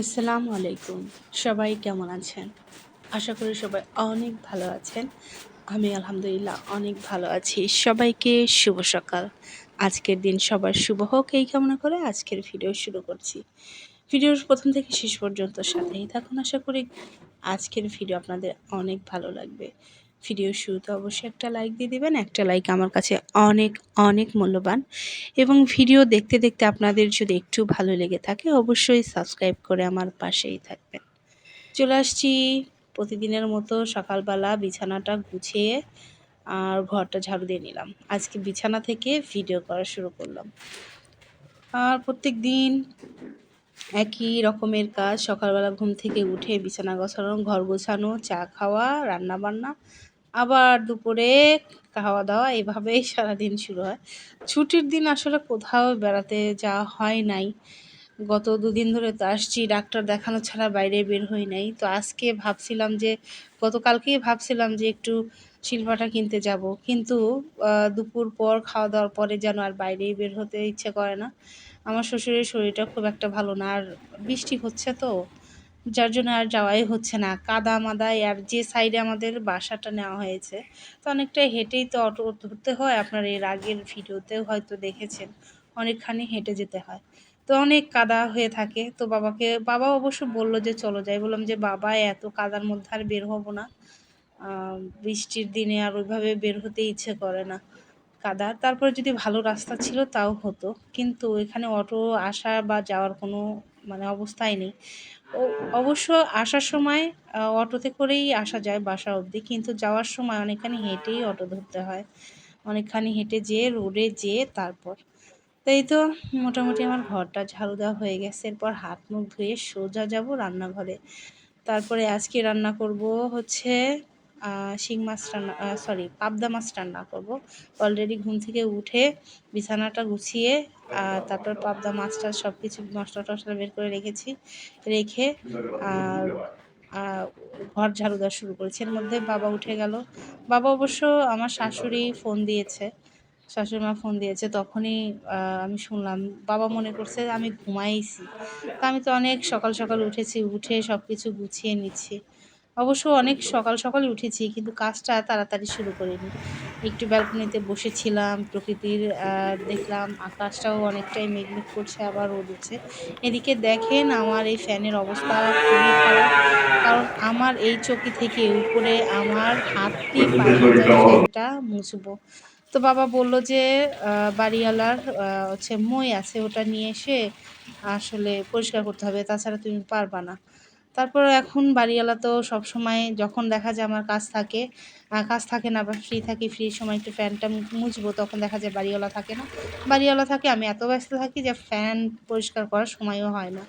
আসসালামু আলাইকুম। সবাই কেমন আছেন? আশা করি সবাই অনেক ভালো আছেন। আমি আলহামদুলিল্লাহ অনেক ভালো আছি। সবাইকে শুভ সকাল। আজকের দিন সবার শুভ হোক, এই কামনা করে আজকের ভিডিও শুরু করছি। ভিডিওর প্রথম থেকে শেষ পর্যন্ত সাথেই থাকুন। আশা করি আজকের ভিডিও আপনাদের অনেক ভালো লাগবে। ভিডিও শুরুতে অবশ্যই একটা লাইক দিয়ে দিবেন, একটা লাইক আমার কাছে অনেক অনেক মূল্যবান। এবং ভিডিও দেখতে দেখতে আপনাদের যদি একটু ভালো লেগে থাকে, অবশ্যই সাবস্ক্রাইব করে আমার পাশেই থাকবেন। চলে আসছি প্রতিদিনের মতো সকালবেলা বিছানাটা গুছিয়ে আর ঘরটা ঝাড়ু দিয়ে নিলাম। আজকে বিছানা থেকে ভিডিও করা শুরু করলাম। আর প্রত্যেক দিন একই রকমের কাজ, সকালবেলা ঘুম থেকে উঠে বিছানা গোছানো, ঘর গোছানো, চা খাওয়া রান্না বান্না আবার দুপুরে খাওয়া দাওয়া এভাবেই সারাদিন শুরু হয়। ছুটির দিন আসলে কোথাও বেড়াতে যাওয়া হয় নাই। গত দুদিন ধরে তো আসছি, ডাক্তার দেখানো ছাড়া বাইরে বের হই নাই। তো আজকে ভাবছিলাম যে, গতকালকেই ভাবছিলাম যে একটু শিল্পাটা কিনতে যাব। কিন্তু দুপুর পর খাওয়া দাওয়ার পরে যেন আর বাইরেই বের হতে ইচ্ছে করে না। আমার শ্বশুরের শরীরটা খুব একটা ভালো না। আর বৃষ্টি হচ্ছে তো। যার জন্য আর যাওয়াই হচ্ছে না। কাদা মাদায় আর যে সাইডে আমাদের বাসাটা নেওয়া হয়েছে, তো অনেকটা হেঁটেই তো অটো ধরতে হয়। আপনার এর আগের ভিডিওতেও হয়তো দেখেছেন, অনেকখানি হেঁটে যেতে হয়। তো অনেক কাদা হয়ে থাকে। তো বাবাকে, বাবা অবশ্য বলল যে, চলো যাই। বললাম যে, বাবা, এত কাদার মধ্যে আর বের হব না। বৃষ্টির দিনে আর ওইভাবে বের হতে ইচ্ছে করে না কাদা। তারপরে যদি ভালো রাস্তা ছিল, তাও হতো। কিন্তু এখানে অটো আসা বা যাওয়ার কোনো মানে অবস্থাই নেই। অবশ্য আসার সময় অটোতে করেই আসা যায় বাসা অবধি। কিন্তু যাওয়ার সময় অনেকখানি হেঁটেই অটো ধরতে হয়। অনেকখানি হেঁটে যেয়ে, রোডে যেয়ে তারপর। তাই তো মোটামুটি আমার ঘরটা ঝাড়ু দেওয়া হয়ে গেছে। এরপর হাত মুখ ধুয়ে সোজা যাব রান্নাঘরে। তারপরে আজকে রান্না করব হচ্ছে শিং মাছ রান্না সরি পাবদা মাছ রান্না করব। অলরেডি ঘুম থেকে উঠে বিছানাটা গুছিয়ে তারপর পাবদা মাছটা সব কিছু মশলা টশলা বের করে রেখেছি, রেখে আর ঘর ঝাড়ু দেওয়া শুরু করেছি। এর মধ্যে বাবা উঠে গেল। বাবা অবশ্য আমার শাশুড়ি ফোন দিয়েছে, শাশুড়ি মা ফোন দিয়েছে, তখনই আমি শুনলাম, বাবা মনে করছে আমি ঘুমাইছি। তা আমি তো অনেক সকাল সকাল উঠেছি, উঠে সব কিছু গুছিয়ে নিচ্ছি। অবশ্য অনেক সকাল সকাল উঠেছি, কিন্তু কাজটা তাড়াতাড়ি শুরু করিনি। একটু ব্যালকনিতে বসেছিলাম, প্রকৃতির দেখলাম আকাশটাও অনেকটাই মেঘমেঘ করছে, আবার রোদ উঠছে। এদিকে দেখেন আমার এই ফ্যানের অবস্থা খুবই খারাপ, কারণ আমার এই চকি থেকে উপরে আমার হাতটি ফ্যানটা মুছবো। তো বাবা বলল যে বাড়িওয়ালার হচ্ছে মই আছে, ওটা নিয়ে এসে আসলে পরিষ্কার করতে হবে, তাছাড়া তুমি পারবা না। তারপর এখন বাড়িওয়ালা তো সব সময় যখন দেখা যায় আমার কাজ থাকে কাজ থাকে না বা ফ্রি থাকি ফ্রি সময় একটু ফ্যানটা মুছবো, তখন দেখা যায় বাড়িওয়ালা থাকে না। বাড়িওয়ালা থাকে, আমি এত ব্যস্ত থাকি যে ফ্যান পরিষ্কার করার সময়ও হয় না।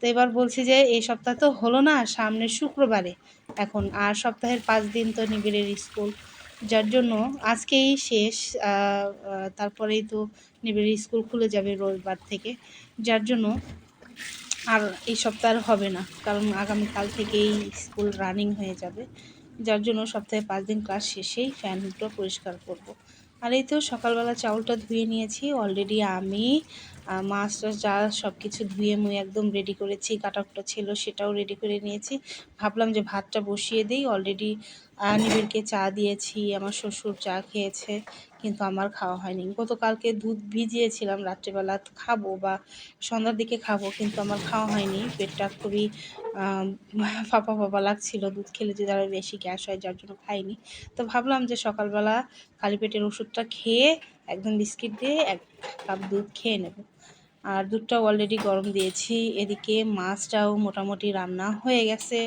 তো এবার বলছি যে এই সপ্তাহ তো হলো না, সামনে শুক্রবারে এখন, আর সপ্তাহের পাঁচ দিন তো নিবিড়ের স্কুল যার জন্য আজকেই শেষ তারপরেই তো নিবিড়ের স্কুল খুলে যাবে রবিবার থেকে। যার জন্য আর এই সপ্তাহ হবে না, কারণ আগামীকাল থেকেই স্কুল রানিং হয়ে যাবে যার জন্য সপ্তাহে পাঁচ দিন ক্লাস শেষেই ফ্যানগুলো পরিষ্কার করব। আর এই তো সকালবেলা চাউলটা ধুয়ে নিয়েছি অলরেডি আমি মাছ যা সব কিছু ধুয়ে মুয়ে একদম রেডি করেছি কাটাকুটা ছিল সেটাও রেডি করে নিয়েছি ভাবলাম যে ভাতটা বসিয়ে দিই অলরেডি নিবিড়কে চা দিয়েছি, আমার শ্বশুর চা খেয়েছে, কিন্তু আমার খাওয়া হয়নি। গতকালকে দুধ ভিজিয়েছিলাম, রাত্রেবেলা খাব বা সন্ধ্যার দিকে খাব, কিন্তু আমার খাওয়া হয়নি। পেটটা খুবই ফাঁপা ফাঁপা লাগছিল, দুধ খেলে যদি আরও বেশি গ্যাস হয় যার জন্য খাইনি। তো ভাবলাম যে সকালবেলা খালি পেটের ওষুধটা খেয়ে একদম বিস্কিট দিয়ে এক কাপ দুধ খেয়ে নেব। আর দুধটাও অলরেডি গরম দিয়েছি। এদিকে মাছটাও মোটামুটি রান্না হয়ে গেছে।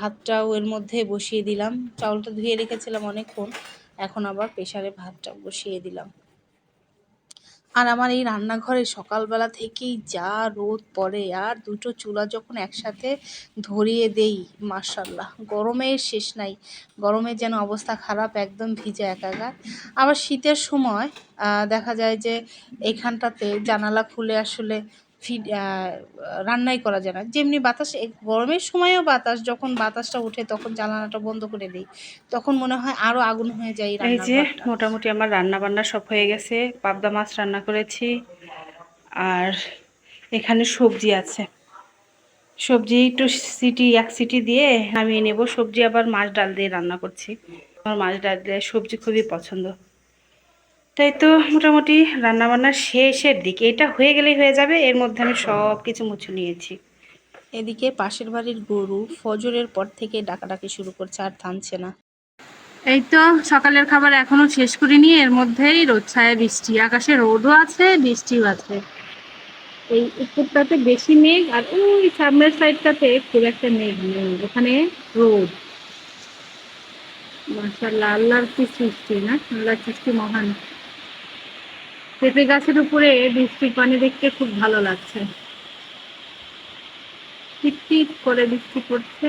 ভাতটাও এর মধ্যে বসিয়ে দিলাম। চাউলটা ধুয়ে রেখেছিলাম অনেকক্ষণ। এখন আবার প্রেশারে ভাতটা বসিয়ে দিলাম। আর আমার এই রান্নাঘরে সকালবেলা থেকেই যা রোদ পড়ে আর দুটো চুলা যখন একসাথে ধরিয়ে দেই মার্শাল্লাহ গরমের শেষ নাই। গরমের যেন অবস্থা খারাপ, একদম ভিজে একাকার। আবার শীতের সময় দেখা যায় যে এখানটাতে জানালা খুলে আসলে ফিড রান্নাই করা যায় না। যেমনি বাতাস গরমের সময়ও বাতাস যখন বাতাসটা ওঠে তখন জানালাটা বন্ধ করে দিই। তখন মনে হয় আরও আগুন হয়ে যায় এই যে মোটামুটি আমার রান্না বান্না সব হয়ে গেছে পাবদা মাছ রান্না করেছি আর এখানে সবজি আছে। সবজি একটু সিটি এক সিটি দিয়ে নামিয়ে নেব। সবজি আবার মাছ ডাল দিয়ে রান্না করছি। আমার মাছ ডাল দিয়ে সবজি খুবই পছন্দ। তাই তো মোটামুটি রান্নাবান্না শেষের দিকে এটা হয়ে গেলেই হয়ে যাবে এর মধ্যে আমি সব কিছু মুছে নিয়েছি। এদিকে পাশের বাড়ির গরু ফজরের পর থেকে ডাকাডাকি শুরু করছে আর থামছে না। এই তো সকালের খাবার এখনও শেষ করিনি এর মধ্যেই রোদ ছায়া বৃষ্টি আকাশে রোদও আছে বৃষ্টিও আছে। এই উপরটাতে বেশি মেঘ আর ওই সামনের সাইডটাতে খুব একটা মেঘ নেই ওখানে রোদ। মাশাল্লাহ আল্লাহর কি সৃষ্টি না? আল্লাহর সৃষ্টি মহান। পেঁপে গাছের উপরে বৃষ্টির পানি দেখতে খুব ভালো লাগছে। টিপ টিপ করে বৃষ্টি পড়ছে।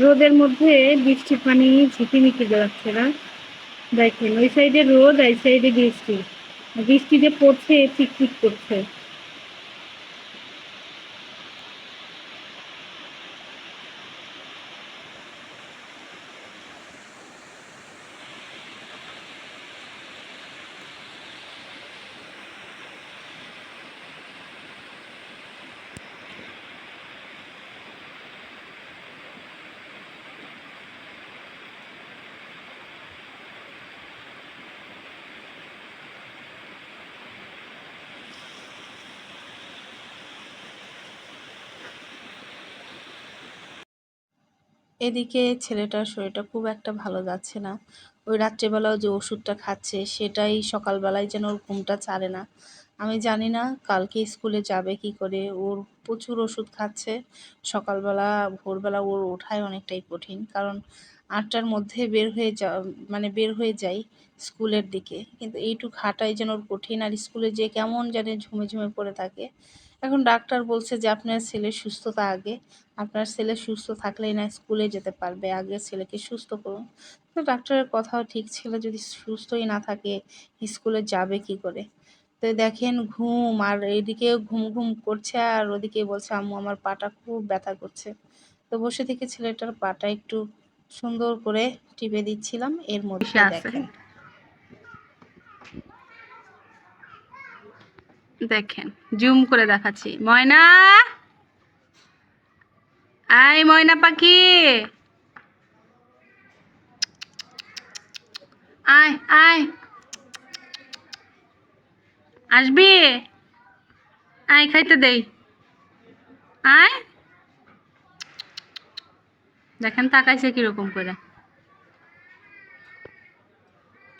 রোদের মধ্যে বৃষ্টির পানি ঝিকিমিকি যাচ্ছে না। দেখেন, ওই সাইডে রোদ এই সাইডে বৃষ্টি। বৃষ্টি যে পড়ছে চিকচিক করছে এদিকে ছেলেটার শরীরটা খুব একটা ভালো যাচ্ছে না। ওই রাত্রেবেলাও যে ওষুধটা খাচ্ছে, সেটাই সকালবেলায় যেন ওর ঘুমটা ছাড়ে না। আমি জানি না কালকে স্কুলে যাবে কি করে, ওর প্রচুর ওষুধ খাচ্ছে। সকালবেলা, ভোরবেলা ওর ওঠাই অনেকটাই কঠিন। কারণ আটটার মধ্যে বের হয়ে যা মানে বের হয়ে যাই স্কুলের দিকে। কিন্তু এইটুক হাঁটাই যেন ওর কঠিন, আর স্কুলে যে কেমন জানে ঝুমে ঝুমে পড়ে থাকে। এখন ডাক্তার বলছে যে আপনার ছেলে সুস্থতা আগে। আপনার ছেলে সুস্থ থাকলেই না স্কুলে যেতে পারবে। আগে ছেলেকে সুস্থ করুন। তো ডাক্তারের কথাও ঠিক ছিল যদি সুস্থই না থাকে স্কুলে যাবে কি করে? তো দেখেন ঘুম আর এইদিকে ঘুম ঘুম করছে আর ওদিকে বলছে আম্মু আমার পাটা খুব ব্যথা করছে। তো বসে থেকে ছেলেটার পাটা একটু সুন্দর করে টিপে দিচ্ছিলাম। এর মধ্যে দেখেন দেখেন, জুম করে দেখাচ্ছি। ময়না? আয় ময়না পাখি। আয় আয়। আসবি? আয়, খাইতে দেই। আয়। দেখেন, তাকাইছে কীরকম করে।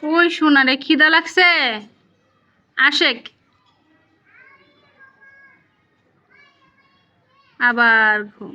ওই শোনা রে, খিদা লাগছে। আশেক আবার ঘুম।